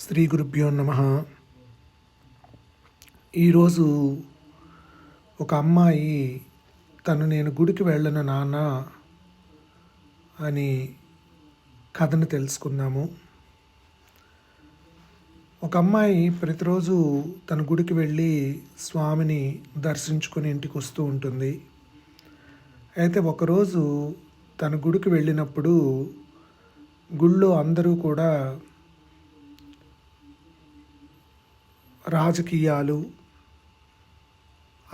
శ్రీ గురుభ్యో నమ. ఈరోజు ఒక అమ్మాయి తను నేను గుడికి వెళ్ళను నాన్న అని కథను తెలుసుకున్నాము ఒక అమ్మాయి ప్రతిరోజు తన గుడికి వెళ్ళి స్వామిని దర్శించుకొని ఇంటికి వస్తూ ఉంటుంది. అయితే ఒకరోజు తన గుడికి వెళ్ళినప్పుడు గుళ్ళో అందరూ కూడా రాజకీయాలు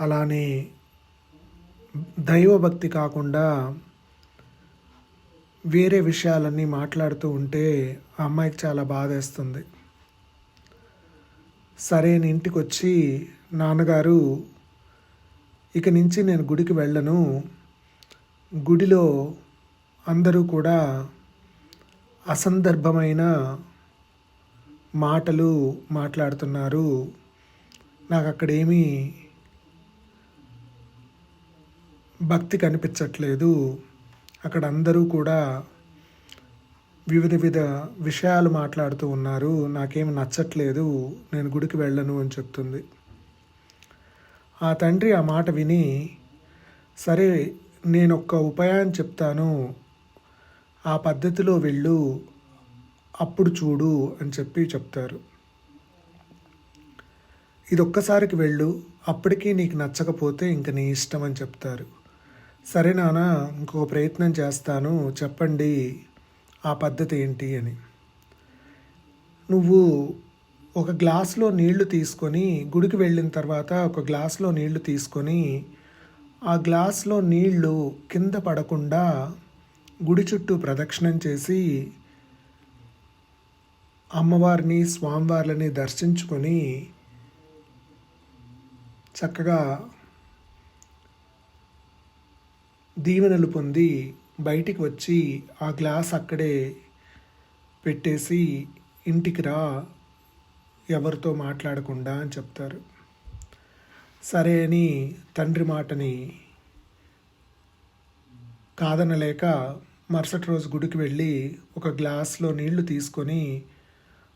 అలానే దైవభక్తి కాకుండా వేరే విషయాలన్నీ మాట్లాడుతూ ఉంటే ఆ అమ్మాయికి చాలా బాధేస్తుంది. సరే నేను ఇంటికి వచ్చి నాన్నగారు ఇక నుంచి నేను గుడికి వెళ్ళను. గుడిలో అందరూ కూడా అసందర్భమైన మాటలు మాట్లాడుతున్నారు. నాకు అక్కడేమీ భక్తి కనిపించట్లేదు. అక్కడ అందరూ కూడా వివిధ విధ విషయాలు మాట్లాడుతూ ఉన్నారు. నాకేమి నచ్చట్లేదు. నేను గుడికి వెళ్ళను అని చెప్తుంది. ఆ తండ్రి ఆ మాట విని సరే నేను ఒక్క ఉపాయం చెప్తాను. ఆ పద్ధతిలో వెళ్ళు. అప్పుడు చూడు అని చెప్పి చెప్తారు. ఇది ఒక్కసారికి వెళ్ళు అప్పటికీ నీకు నచ్చకపోతే ఇంక నీ ఇష్టం అని చెప్తారు. సరే నాన్న ఇంకొక ప్రయత్నం చేస్తాను చెప్పండి ఆ పద్ధతి ఏంటి అని. నువ్వు ఒక గ్లాస్లో నీళ్ళు తీసుకొని గుడికి వెళ్ళిన తర్వాత ఒక గ్లాస్లో నీళ్ళు తీసుకొని ఆ గ్లాస్లో నీళ్ళు కింద పడకుండా గుడి చుట్టూ ప్రదక్షిణం చేసి అమ్మవారిని స్వామివార్లని దర్శించుకొని చక్కగా దీవెనలు పొంది బయటికి వచ్చి ఆ గ్లాస్ అక్కడే పెట్టేసి ఇంటికి రా ఎవరితో మాట్లాడకుండా అని చెప్తారు. సరే అని తండ్రి మాటని కాదనలేక మరుసటి రోజు గుడికి వెళ్ళి ఒక గ్లాస్లో నీళ్ళు తీసుకొని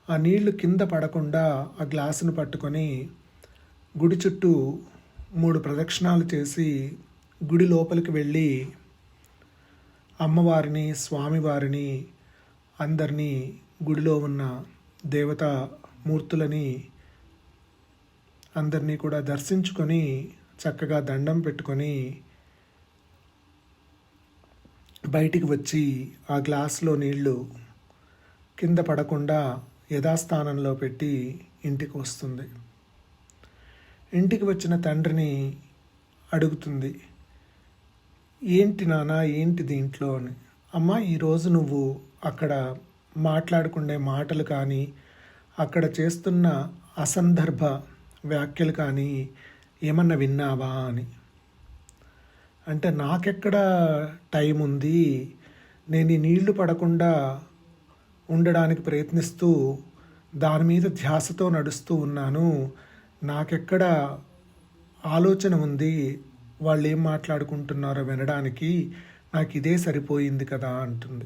ఆ నీళ్ళు కింద పడకుండా ఆ గ్లాసును పట్టుకొని గుడి చుట్టూ మూడు ప్రదక్షిణాలు చేసి గుడి లోపలికి వెళ్ళి అమ్మవారిని స్వామివారిని అందరినీ గుడిలో ఉన్న దేవతా మూర్తులని అందరినీ కూడా దర్శించుకొని చక్కగా దండం పెట్టుకొని బయటికి వచ్చి ఆ గ్లాస్లో నీళ్ళు కింద పడకుండా యథాస్థానంలో పెట్టి ఇంటికి వస్తుంది. ఇంటికి వచ్చిన తండ్రిని అడుగుతుంది ఏంటి నాన్న ఏంటి దీంట్లో? అని. అమ్మ ఈరోజు నువ్వు అక్కడ మాట్లాడుకునే మాటలు కానీ అక్కడ చేస్తున్న అసందర్భ వ్యాఖ్యలు కానీ ఏమన్నా విన్నావా? అని. అంటే నాకెక్కడ టైం ఉంది నేను ఈ నీళ్ళు పడకుండా ఉండడానికి ప్రయత్నిస్తూ దాని మీద ధ్యాసతో నడుస్తూ ఉన్నాను. నాకెక్కడ ఆలోచన ఉంది వాళ్ళు ఏం మాట్లాడుకుంటున్నారో వినడానికి నాకు ఇదే సరిపోయింది కదా అంటుంది.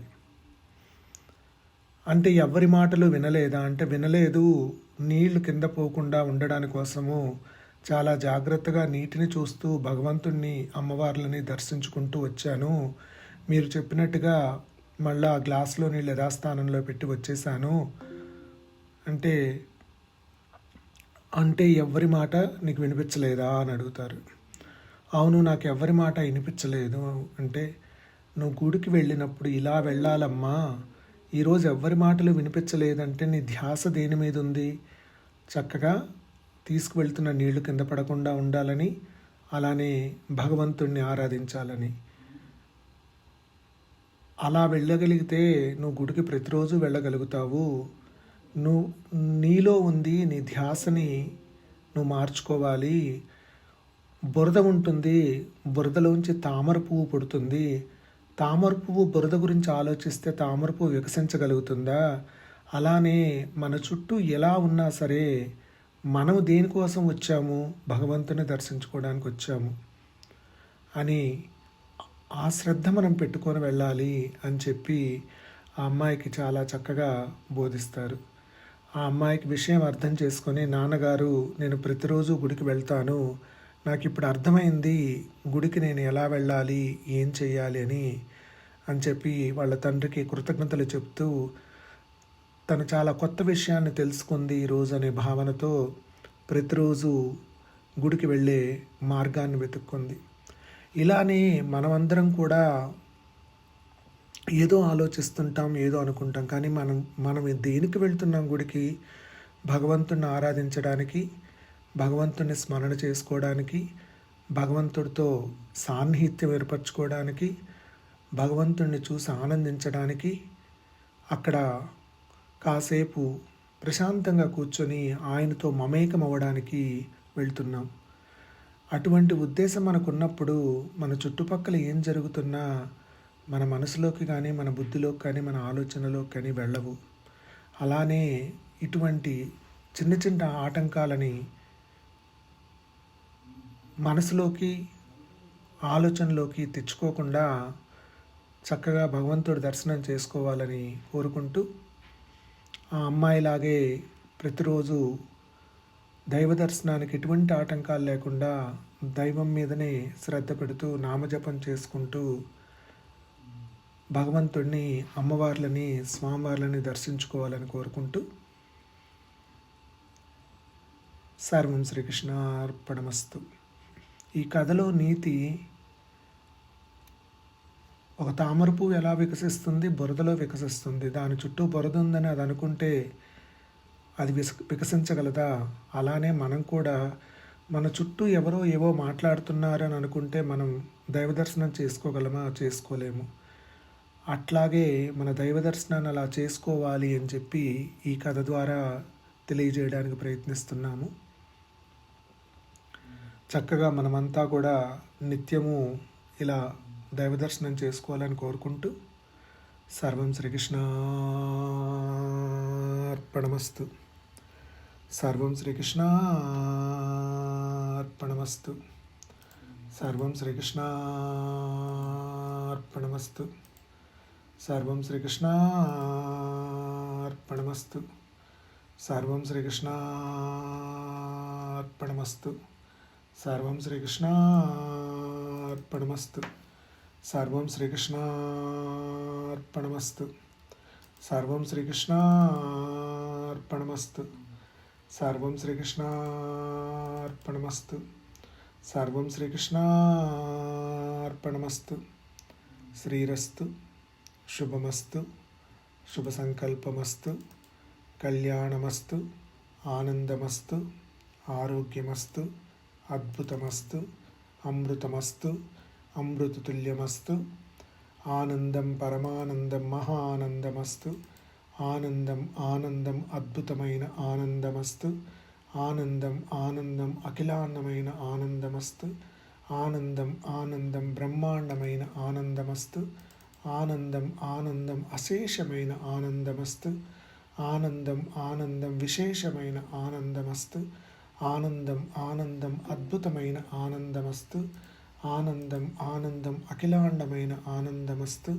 అంటే ఎవరి మాటలు వినలేదా? అంటే వినలేదు. నీళ్ళు కింద పోకుండా ఉండడాని కోసము చాలా జాగ్రత్తగా నీటిని చూస్తూ భగవంతుణ్ణి అమ్మవార్లని దర్శించుకుంటూ వచ్చాను. మీరు చెప్పినట్టుగా మళ్ళా ఆ గ్లాస్లో నీళ్ళు యథాస్థానంలో పెట్టి వచ్చేసాను? అంటే అంటే ఎవరి మాట నీకు వినిపించలేదా అని అడుగుతారు. అవును నాకు ఎవరి మాట వినిపించలేదు. అంటే నువ్వు గుడికి వెళ్ళినప్పుడు ఇలా వెళ్ళాలమ్మా. ఈరోజు ఎవరి మాటలు వినిపించలేదంటే నీ ధ్యాస దేని మీద ఉంది? చక్కగా తీసుకువెళ్తున్న నీళ్ళు కింద పడకుండా ఉండాలని అలానే భగవంతుణ్ణి ఆరాధించాలని. అలా వెళ్ళగలిగితే నువ్వు గుడికి ప్రతిరోజు వెళ్ళగలుగుతావు. నువ్వు నీలో ఉంది నీ ధ్యాసని నువ్వు మార్చుకోవాలి. బురద ఉంటుంది బురదలోంచి తామర పువ్వు పుడుతుంది. తామర పువ్వు బురద గురించి ఆలోచిస్తే తామర పువ్వు వికసించగలుగుతుందా? అలానే మన చుట్టూ ఎలా ఉన్నా సరే మనం దేనికోసం వచ్చాము? భగవంతుని దర్శించుకోవడానికి వచ్చాము. అని ఆ శ్రద్ధ మనం పెట్టుకొని వెళ్ళాలి అని చెప్పి ఆ అమ్మాయికి చాలా చక్కగా బోధిస్తారు. ఆ అమ్మాయికి విషయం అర్థం చేసుకొని నాన్నగారు నేను ప్రతిరోజు గుడికి వెళ్తాను. నాకు ఇప్పుడు అర్థమైంది గుడికి నేను ఎలా వెళ్ళాలి ఏం చెయ్యాలి అని అని చెప్పి వాళ్ళ తండ్రికి కృతజ్ఞతలు చెప్తూ తను చాలా కొత్త విషయాన్ని తెలుసుకుంది ఈరోజు అనే భావనతో ప్రతిరోజు గుడికి వెళ్ళే మార్గాన్ని వెతుక్కుంది. ఇలానే మనమందరం కూడా ఏదో ఆలోచిస్తుంటాం ఏదో అనుకుంటాం. కానీ మనం మనం దేనికి వెళ్తున్నాం గుడికి? భగవంతుణ్ణి ఆరాధించడానికి భగవంతుని స్మరణ చేసుకోవడానికి భగవంతుడితో సాన్నిహిత్యం ఏర్పరచుకోవడానికి భగవంతుణ్ణి చూసి ఆనందించడానికి అక్కడ కాసేపు ప్రశాంతంగా కూర్చొని ఆయనతో మమేకం అవ్వడానికి వెళ్తున్నాం. అటువంటి ఉద్దేశం మనకున్నప్పుడు మన చుట్టుపక్కల ఏం జరుగుతున్నా మన మనసులోకి కానీ మన బుద్ధిలోకి కానీ మన ఆలోచనలోకి కానీ వెళ్ళవు. అలానే ఇటువంటి చిన్న చిన్న ఆటంకాలని మనసులోకి ఆలోచనలోకి తెచ్చుకోకుండా చక్కగా భగవంతుడి దర్శనం చేసుకోవాలని కోరుకుంటూ ఆ అమ్మాయిలాగే ప్రతిరోజు దైవ దర్శనానికి ఎటువంటి ఆటంకాలు లేకుండా దైవం మీదనే శ్రద్ధ పెడుతూ నామజపం చేసుకుంటూ భగవంతుడిని అమ్మవార్లని స్వామివార్లని దర్శించుకోవాలని కోరుకుంటూ సర్వం శ్రీకృష్ణ అర్పణమస్తు ఈ కథలో నీతి ఒక తామర పువ్వు ఎలా వికసిస్తుంది? బురదలో వికసిస్తుంది. దాని చుట్టూ బురద ఉందని అది అనుకుంటే అది విస వికసించగలదా? అలానే మనం కూడా మన చుట్టూ ఎవరో ఏవో మాట్లాడుతున్నారని అనుకుంటే మనం దైవ దర్శనం చేసుకోగలమా? చేసుకోలేము. అట్లాగే మన దైవ దర్శనాన్ని అలా చేసుకోవాలి అని చెప్పి ఈ కథ ద్వారా తెలియజేయడానికి ప్రయత్నిస్తున్నాము. చక్కగా మనమంతా కూడా నిత్యము ఇలా దైవ దర్శనం చేసుకోవాలని కోరుకుంటూ సర్వం శ్రీకృష్ణార్పణమస్తు. సర్వం శ్రీకృష్ణార్పణమస్తు. సర్వం శ్రీకృష్ణార్పణమస్తు. సర్వం శ్రీకృష్ణార్పణమస్తు. సర్వం శ్రీకృష్ణార్పణమస్తు. సర్వం శ్రీకృష్ణార్పణమస్తు. సర్వం శ్రీకృష్ణార్పణమస్తు. సర్వం శ్రీకృష్ణార్పణమస్తు. సర్వం శ్రీకృష్ణార్పణమస్తు. సర్వం శ్రీకృష్ణార్పణమస్తు. శ్రీరస్తు శుభమస్తు శుభ సంకల్పమస్తు కళ్యాణమస్తు ఆనందమస్తు ఆరోగ్యమస్తు అద్భుతమస్తు అమృతమస్తు అమృతతుల్యమస్తు ఆనందం పరమానందం మహానందమస్తు ఆనందం ఆనందం అద్భుతమైన ఆనందమస్తు ఆనందం ఆనందం అఖిలాన్నమైన ఆనందమస్తు ఆనందం ఆనందం బ్రహ్మాండమైన ఆనందమస్తు ఆనందం ఆనందం అశేషమైన ఆనందమస్తు ఆనందం ఆనందం విశేషమైన ఆనందమస్తు ఆనందం ఆనందం అద్భుతమైన ఆనందమస్తు ఆనందం ఆనందం అఖిలాండమైన ఆనందమస్తు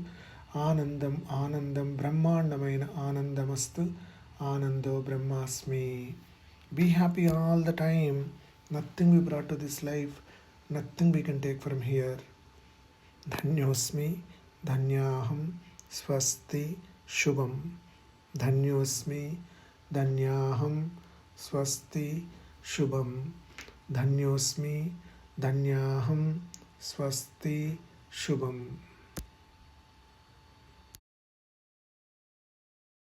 ఆనందం ఆనందం బ్రహ్మాండమైన ఆనందమస్తు ఆనందో బ్రహ్మాస్మి. Be happy all the time nothing we brought to this life nothing we can take from here ధన్యోస్మి ధన్యాహం స్వస్తి శుభం ధన్యోస్మి ధన్యాహం స్వస్తి శుభం ధన్యోస్మి ధన్యాహం స్వస్తి శుభం